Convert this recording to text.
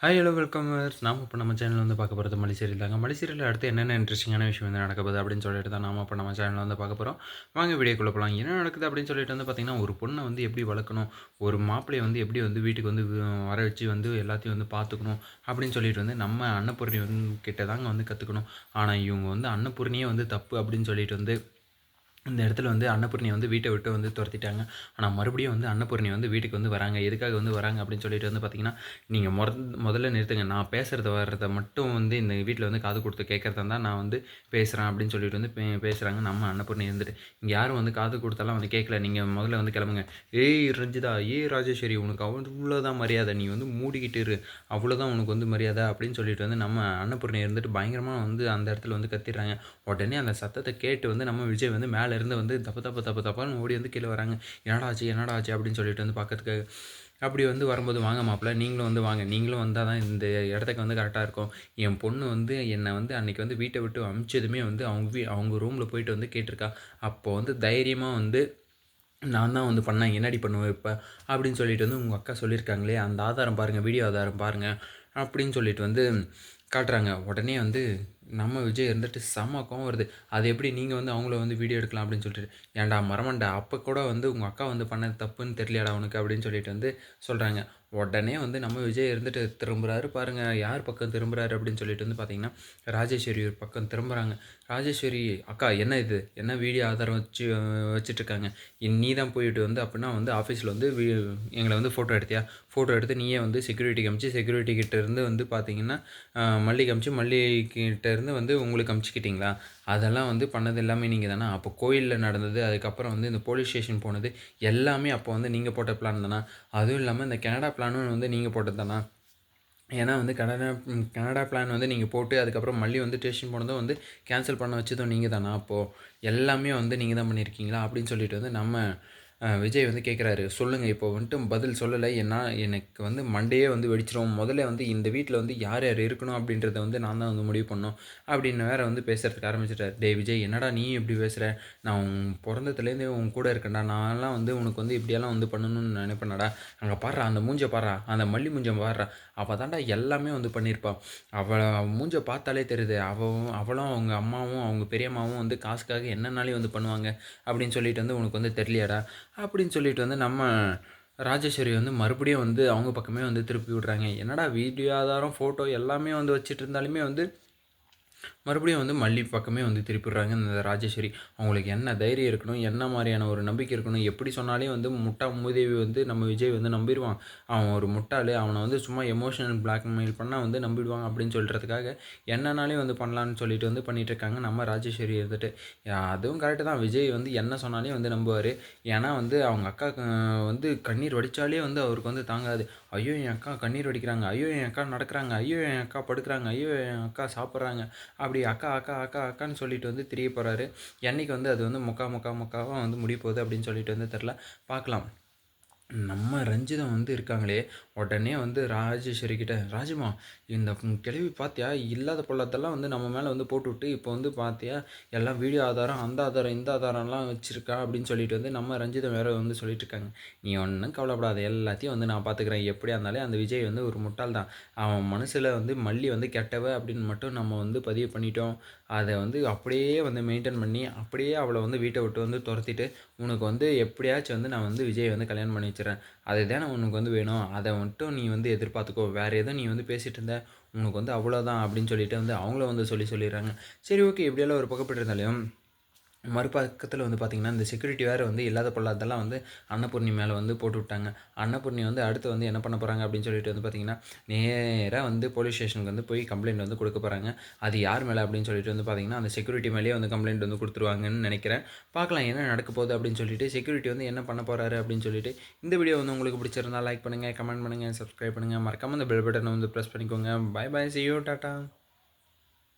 Hi hello welcome நாம இப்போ நம்ம சேனல் வந்து பார்க்க போகிறது மலைசீரியல் தாங்க. மலைசீரியல் அடுத்து என்னென்ன இன்ட்ரெஸ்டிங்கான விஷயம் வந்து நடக்குது அப்படின்னு சொல்லிட்டு தான் நாம இப்போ நம்ம சேனலில் வந்து பார்க்க போகிறோம் வாங்க வீடியோக்குள்ள போகலாம் என்ன நடக்குது அப்படின்னு சொல்லிட்டு வந்து பார்த்திங்கன்னா ஒரு பொண்ணை வந்து எப்படி வளர்க்கணும் ஒரு மாப்பிள்ளையை வந்து எப்படி வந்து வீட்டுக்கு வந்து வர வச்சு வந்து எல்லாத்தையும் வந்து பார்த்துக்கணும் அப்படின்னு சொல்லிட்டு வந்து நம்ம அன்னபூர்ணி வந்து கிட்ட தாங்க வந்து கற்றுக்கணும் ஆனால் இவங்க வந்து அன்னபூர்ணியே வந்து தப்பு அப்படின்னு சொல்லிட்டு வந்து இந்த இடத்துல வந்து அன்னபூர்ணி வந்து வீட்டை விட்டு வந்து துரத்திட்டாங்க. ஆனால் மறுபடியும் வந்து அன்னபூர்ணி வந்து வீட்டுக்கு வந்து வராங்க. எதுக்காக வந்து வராங்க அப்படின்னு சொல்லிட்டு வந்து பார்த்தீங்கன்னா நீங்கள் முத முதல்ல நிறுத்துங்க. நான் பேசுகிறத வர்றத மட்டும் வந்து இந்த வீட்டில் வந்து காது கொடுத்து கேட்குறதா தான் நான் வந்து பேசுகிறேன் அப்படின்னு சொல்லிட்டு வந்து பே பேசுகிறாங்க நம்ம அன்னபூர்ணி இருந்துட்டு. இங்கே யாரும் வந்து காது கொடுத்தாலாம் வந்து கேட்கல நீங்கள் முதல்ல வந்து கிளம்புங்க. ஏய் ரஞ்சிதா ஏ ராஜேஸ்வரி உனக்கு அவ்வளோதான் மரியாதை. நீ வந்து மூடிக்கிட்டு இரு. அவ்வளோதான் உனக்கு வந்து மரியாதை அப்படின்னு சொல்லிட்டு வந்து நம்ம அன்னபூர்ணி இருந்துட்டு பயங்கரமாக வந்து அந்த இடத்துல வந்து கத்திடுறாங்க. உடனே அந்த சத்தத்தை கேட்டு வந்து நம்ம விஜய் வந்து மேலே இருந்து வந்து தப்பு தப்பு தப்பு தப்பான்னு ஓடி வந்து கீழே வராங்க. என்னடா ஆச்சு என்னடா ஆச்சு? அப்படின்னு சொல்லிட்டு வந்து பார்க்கறதுக்கு அப்படி வந்து வரும்போது வாங்க மாப்பிள்ள நீங்களும் வந்து வாங்க. நீங்களும் வந்தால் தான் இந்த இடத்துக்கு வந்து கரெக்டாக இருக்கும். என் பொண்ணு வந்து என்னை வந்து அன்றைக்கி வந்து வீட்டை விட்டு அமிச்சதுமே வந்து அவங்க வீ அவங்க ரூமில் போயிட்டு வந்து கேட்டிருக்கா. அப்போ வந்து தைரியமாக வந்து நான் தான் வந்து பண்ணேன். என்னடி பண்ணுவேன் இப்போ? அப்படின்னு சொல்லிட்டு வந்து உங்கள் அக்கா சொல்லியிருக்காங்களே அந்த ஆதாரம் பாருங்கள் வீடியோ ஆதாரம் பாருங்கள் அப்படின்னு சொல்லிட்டு வந்து காட்டுறாங்க. உடனே வந்து நம்ம விஜய் இருந்துட்டு செம கோவம் வருது. அது எப்படி நீங்கள் வந்து அவங்கள வந்து வீடியோ எடுக்கலாம் அப்படின்னு சொல்லிட்டு. ஏன்டா மரமண்டா அப்போ கூட வந்து உங்கள் அக்கா வந்து பண்ண தப்புன்னு தெரியலையாடா உனக்கு அப்படின்னு சொல்லிட்டு வந்து சொல்கிறாங்க உடனே வந்து நம்ம விஜய் இருந்துட்டு திரும்புறாரு பாருங்கள் யார் பக்கம் திரும்புகிறாரு அப்படின்னு சொல்லிட்டு வந்து பார்த்தீங்கன்னா ராஜேஸ்வரி ஒரு பக்கம் திரும்புகிறாங்க ராஜேஸ்வரி அக்கா என்ன இது? என்ன வீடியோ ஆதாரம் வச்சு வச்சுட்ருக்காங்க நீ தான் போயிட்டு வந்து அப்படின்னா வந்து ஆஃபீஸில் வந்து வீ- எங்களை வந்து ஃபோட்டோ எடுத்தியா? ஃபோட்டோ எடுத்து நீயே வந்து செக்யூரிட்டி காமிச்சு செக்யூரிட்டி கிட்டேருந்து வந்து பார்த்தீங்கன்னா மல்லி காமிச்சு மல்லி கிட்ட இருந்து வந்து உங்களுக்கு அமுச்சிக்கிட்டிங்களா? அதெல்லாம் வந்து பண்ணது எல்லாமே நீங்கள் தானே? அப்போ கோயிலில் நடந்தது அதுக்கப்புறம் வந்து இந்த போலீஸ் ஸ்டேஷன் போனது எல்லாமே அப்போ வந்து நீங்கள் போட்ட பிளான் தானா? அதுவும் இல்லாமல் இந்த கனடா பிளானும் வந்து நீங்கள் போட்டது தானா? ஏன்னா வந்து கனடா கனடா பிளான் வந்து நீங்கள் போட்டு அதுக்கப்புறம் மல்லி வந்து ஸ்டேஷன் போனதும் வந்து கேன்சல் பண்ண வச்சதும் நீங்கள் தானா? அப்போது எல்லாமே வந்து நீங்கள் தான் பண்ணியிருக்கீங்களா அப்படின்னு சொல்லிட்டு வந்து நம்ம விஜய் வந்து கேட்குறாரு சொல்லுங்கள் இப்போ வந்துட்டு பதில் சொல்லலை. ஏன்னா எனக்கு வந்து மண்டையே வந்து வெடிச்சிரும். முதல்ல வந்து இந்த வீட்டில் வந்து யார் யார் இருக்கணும் அப்படின்றத வந்து நான் தான் வந்து முடிவு பண்ணோம் அப்படின்னு வேற வந்து பேசுகிறதுக்கு ஆரம்பிச்சிட்டார். டே விஜய் என்னடா நீ இப்படி பேசுகிற நான் உன் பிறந்தத்துலேருந்தே உன் கூட இருக்கேன்டா. நான்லாம் வந்து உனக்கு வந்து இப்படியெல்லாம் வந்து பண்ணணும்னு நினைப்பேனடா. அங்கே பாடுறா அந்த மூஞ்சை பாடுறா அந்த மல்லி மூஞ்சை பாடுறா அவள் தான்டா எல்லாமே வந்து பண்ணியிருப்பாள் அவளை அவள் பார்த்தாலே தெரியுது. அவளும் அவளும் அவங்க அம்மாவும் அவங்க பெரியம்மாவும் வந்து காசுக்காக என்னன்னாலே வந்து பண்ணுவாங்க. அப்படின்னு சொல்லிட்டு வந்து உனக்கு வந்து தெரியலையாடா? அப்படின்னு சொல்லிட்டு வந்து நம்ம ராஜேஸ்வரி வந்து மறுபடியும் வந்து அவங்க பக்கமே வந்து திருப்பி விடுறாங்க. என்னடா வீடியோ ஆதாரம் ஃபோட்டோ எல்லாமே வந்து வச்சுட்டு இருந்தாலுமே வந்து மறுபடியும் வந்து மல்லி பக்கமே வந்து திருப்பிடுறாங்க. இந்த ராஜேஸ்வரி அவங்களுக்கு என்ன தைரியம் இருக்கணும் என்ன மாதிரியான ஒரு நம்பிக்கை இருக்கணும் எப்படி சொன்னாலே வந்து முட்டா மூதேவி வந்து நம்ம விஜய் வந்து நம்பிடுவான். அவன் ஒரு முட்டாள் அவனை வந்து சும்மா எமோஷனல் பிளாக்மெயில் பண்ணால் வந்து நம்பிடுவான் அப்படின்னு சொல்கிறதுக்காக என்னன்னாலே வந்து பண்ணலான்னு சொல்லிட்டு வந்து பண்ணிகிட்டு இருக்காங்க நம்ம ராஜேஸ்வரி இருந்துட்டு. அதுவும் கரெக்டு தான். விஜய் வந்து என்ன சொன்னாலே வந்து நம்புவார். ஏன்னா வந்து அவங்க அக்கா வந்து கண்ணீர் வடித்தாலே வந்து அவருக்கு வந்து தாங்காது. ஐயோ என் அக்கா கண்ணீர் வடிக்கிறாங்க. ஐயோ என் அக்கா நடக்கிறாங்க. ஐயோ என் அக்கா படுக்கிறாங்க. ஐயோ என் அக்கா சாப்பிட்றாங்க. அப்படி அக்கா அக்கா அக்கா அக்கான்னு சொல்லிட்டு வந்து தெரிய போகிறாரு என்னைக்கு வந்து அது வந்து முக்கா முக்கா முக்காவாக வந்து முடிய போகுது அப்படின்னு சொல்லிட்டு வந்து தெரில பார்க்கலாம். நம்ம ரஞ்சிதம் வந்து இருக்காங்களே உடனே வந்து ராஜேஸ்வரி கிட்ட ராஜமா இந்த ம், கிழவி பார்த்தியா இல்லாத பொல்லாதெல்லாம் வந்து நம்ம மேலே வந்து போட்டுவிட்டு இப்போ வந்து பார்த்தியா எல்லாம் வீடியோ ஆதாரம் அந்த ஆதாரம் இந்த ஆதாரம்லாம் வச்சுருக்கா? அப்படின்னு சொல்லிட்டு வந்து நம்ம ரஞ்சிதம் வேற வந்து சொல்லிட்டு இருக்காங்க. நீ ஒன்றும் கவலைப்படாத எல்லாத்தையும் வந்து நான் பார்த்துக்கிறேன் எப்படியா இருந்தாலே அந்த விஜய் வந்து ஒரு முட்டாள் தான். அவன் மனசில் வந்து மல்லி வந்து கெட்டவ அப்படின்னு மட்டும் நம்ம வந்து பதிவு பண்ணிட்டோம். அதை வந்து அப்படியே வந்து மெயின்டைன் பண்ணி அப்படியே அவளை வந்து வீட்டை விட்டு வந்து துரத்திட்டு உனக்கு வந்து எப்படியாச்சும் வந்து நான் வந்து விஜய் வந்து கல்யாணம் பண்ணி வச்சிடறேன் அதுதானே உனக்கு வந்து வேணும். அதை மட்டும் நீ வந்து எதிர்பார்த்துக்கோ. வேறு எதுவும் நீ வந்து பேசிகிட்டு இருந்த உனக்கு வந்து அவ்வளோதான் அப்படின்னு சொல்லிட்டு வந்து அவங்கள வந்து சொல்லி சொல்லிடுறாங்க. சரி ஓகே இப்படியெல்லாம் ஒரு பக்கப்பட்டிருந்தாலையும் மறுபக்கத்தில் வந்து பார்த்திங்கன்னா இந்த செக்யூரிட்டி வேறு வந்து இல்லாத பொல்லாதெல்லாம் வந்து அன்னபூர்ணி மேலே வந்து போட்டு விட்டாங்க. அன்னபூர்ணி வந்து அடுத்து வந்து என்ன பண்ண போகிறாங்க அப்படின்னு சொல்லிட்டு வந்து பார்த்திங்கன்னா நேராக வந்து போலீஸ் ஸ்டேஷனுக்கு வந்து போய் கம்ப்ளைண்ட் வந்து கொடுக்க போகிறாங்க அது யார் மேலே அப்படின்னு சொல்லிட்டு வந்து பார்த்திங்கன்னா அந்த செக்யூரிட்டி மேலேயே வந்து கம்ப்ளைண்ட் வந்து கொடுத்துருவாங்கன்னு நினைக்கிறேன். பார்க்கலாம் என்ன நடக்க போகுது அப்படின்னு சொல்லிட்டு செக்யூரிட்டி வந்து என்ன பண்ண போகிறாரு அப்படின்னு சொல்லிட்டு இந்த வீடியோ வந்து உங்களுக்கு பிடிச்சிருந்தா லைக் பண்ணுங்கள் கமெண்ட் பண்ணுங்கள் சப்ஸ்கிரைப் பண்ணுங்கள் மறக்காமல் அந்த பெல் பட்டனை வந்து ப்ரெஸ் பண்ணிக்கோங்க. By by see tata